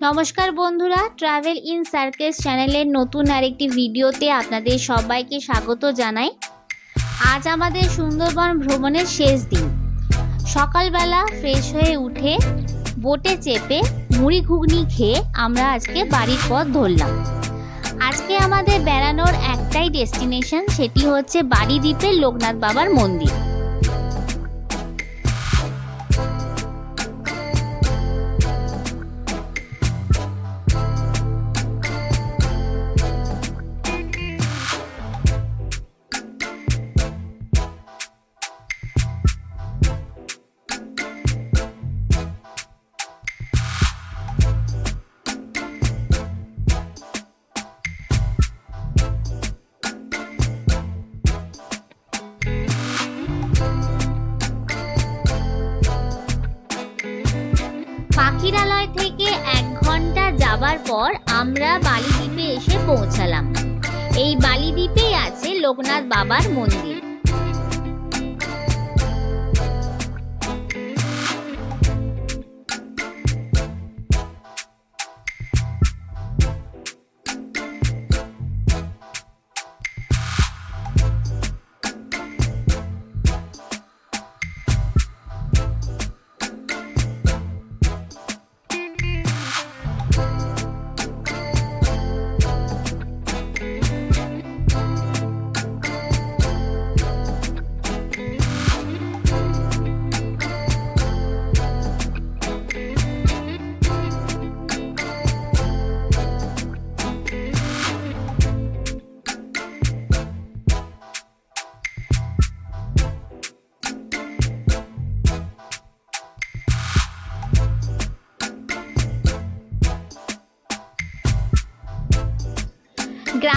নমস্কার বন্ধুরা travel in সার্কেস চ্যানেলের নতুন আরেকটি ভিডিওতে আপনাদের সবাইকে স্বাগত জানাই। আজ আমাদের সুন্দরবন ভ্রমণের শেষ দিন। সকালবেলা ফ্রেশ হয়ে উঠে বোটে চেপে মুড়ি ঘুগনি খেয়ে আমরা আজকে বাড়ির পথ ধরলাম। আজকে আমাদের বেড়ানোর একটাই ডেস্টিনেশন সেটি হচ্ছে বাড়ি দ্বীপের লোকনাথ বাবার মন্দির। আমরা বালিদ্বীপে এসে পৌঁছালাম। এই বালিদ্বীপেই আছে লোকনাথ বাবার মন্দির।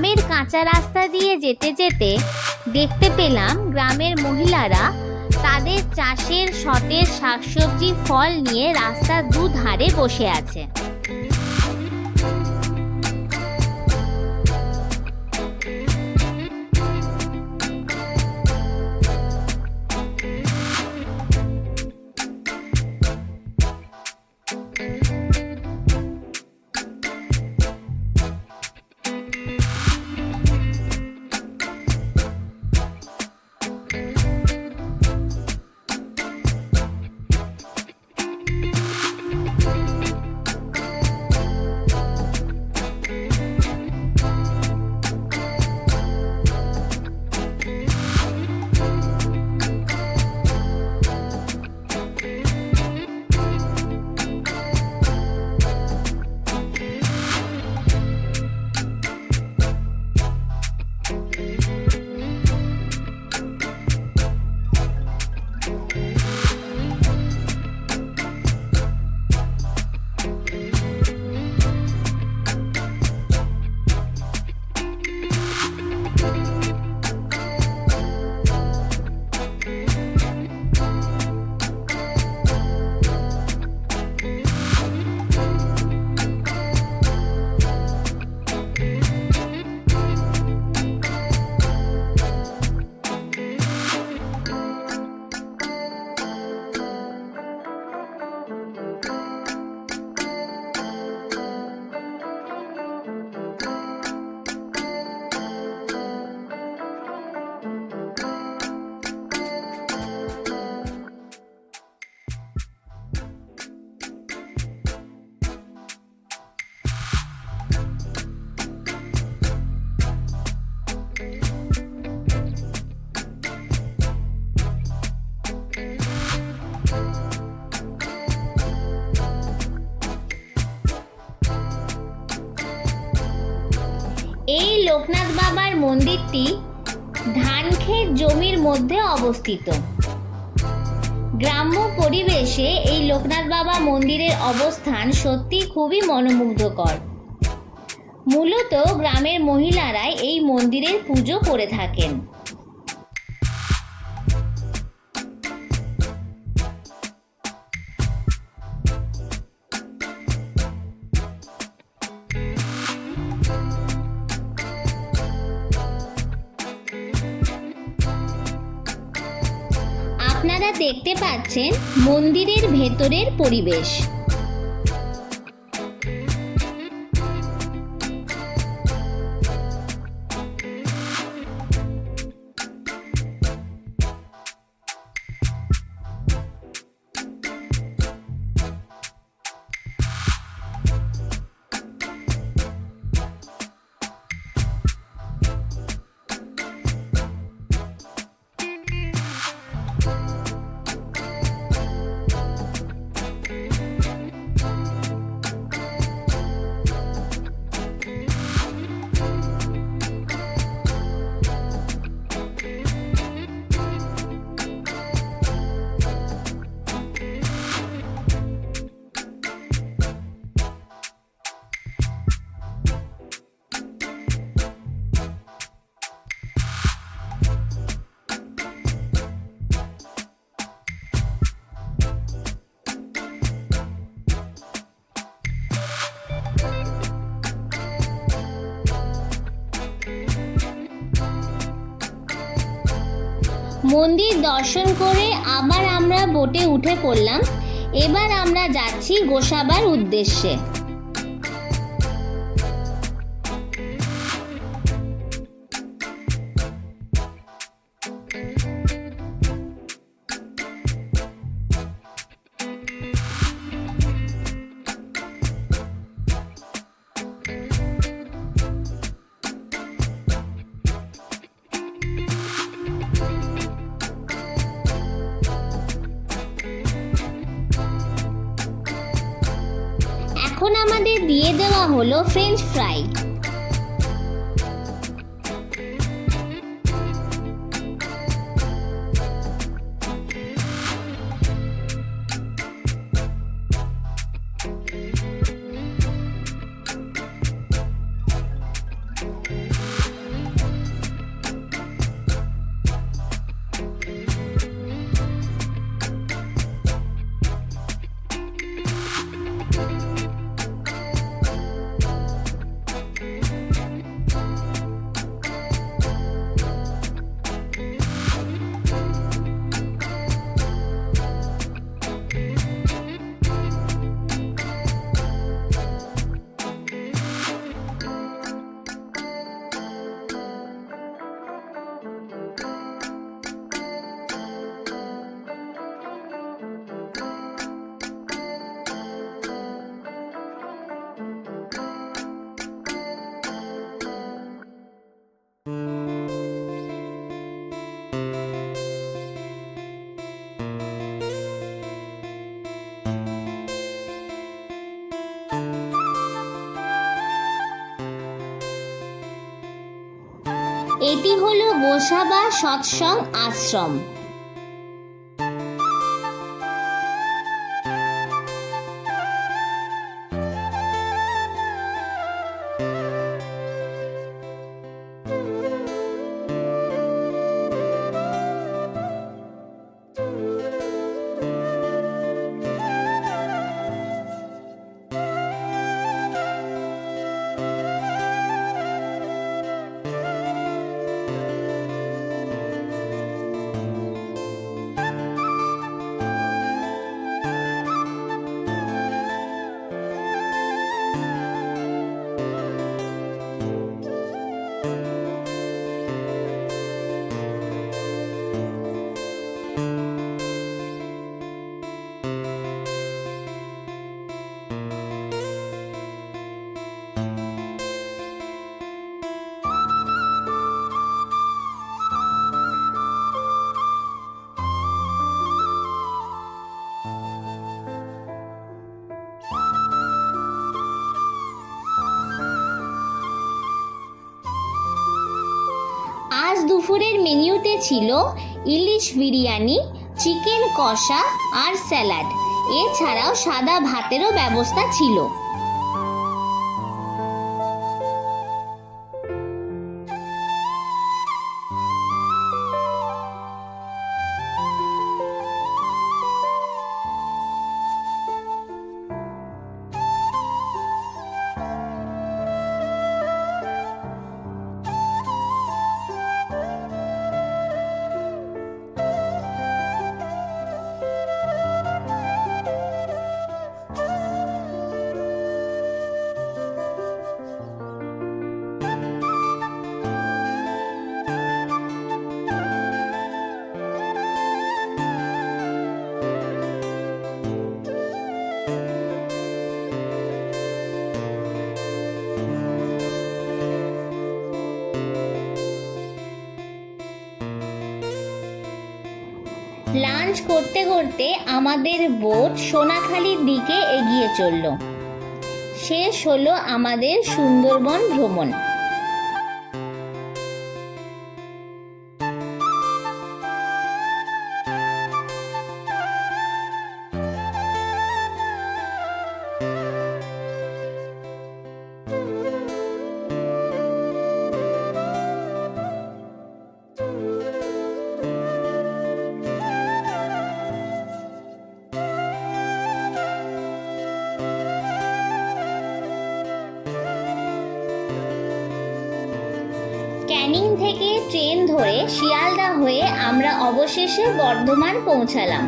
গ্রামের কাঁচা রাস্তা দিয়ে যেতে যেতে দেখতে পেলাম গ্রামের মহিলারা তাদের চাষের সতেজ শাকসবজি ফল নিয়ে রাস্তার দুধারে বসে আছে। লোকনাথ বাবার মন্দিরটি ধানক্ষেত জমির মধ্যে অবস্থিত। গ্রাম্য পরিবেশে এই লোকনাথ বাবা মন্দিরের অবস্থান সত্যি খুবই মনোমুগ্ধকর। মূলত গ্রামের মহিলারাই এই মন্দিরের পুজো করে থাকেন। দেখতে পাচ্ছেন মন্দিরের ভেতরের পরিবেশ। মন্দির দর্শন করে আবার আমরা বোটে উঠে পড়লাম। এবার আমরা যাচ্ছি গোসাবার উদ্দেশ্যে। হলো ফ্রেঞ্চ ফ্রাই এটি হলো গোসাবা সৎসং আশ্রম। আজ দুপুরের মেনুতে ছিল ইলিশ বিরিয়ানি চিকেন কষা আর স্যালাড। এছাড়াও সাদা ভাতেরও ব্যবস্থা ছিল। করতে করতে আমাদের বোট সোনাখালির দিকে এগিয়ে চলল। শেষ হলো আমাদের সুন্দরবন ভ্রমণ। ট্রেন ধরে শিয়ালদা হয়ে আমরা অবশেষে বর্ধমান পৌঁছালাম।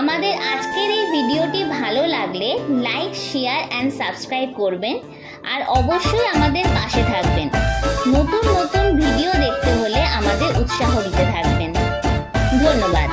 আমাদের আজকের এই ভিডিওটি ভালো লাগলে লাইক, শেয়ার অ্যান্ড সাবস্ক্রাইব করবেন আর অবশ্যই আমাদের পাশে থাকবেন। নতুন নতুন ভিডিও দেখতে হলে আমাদের উৎসাহ দিতে থাকবেন। ধন্যবাদ।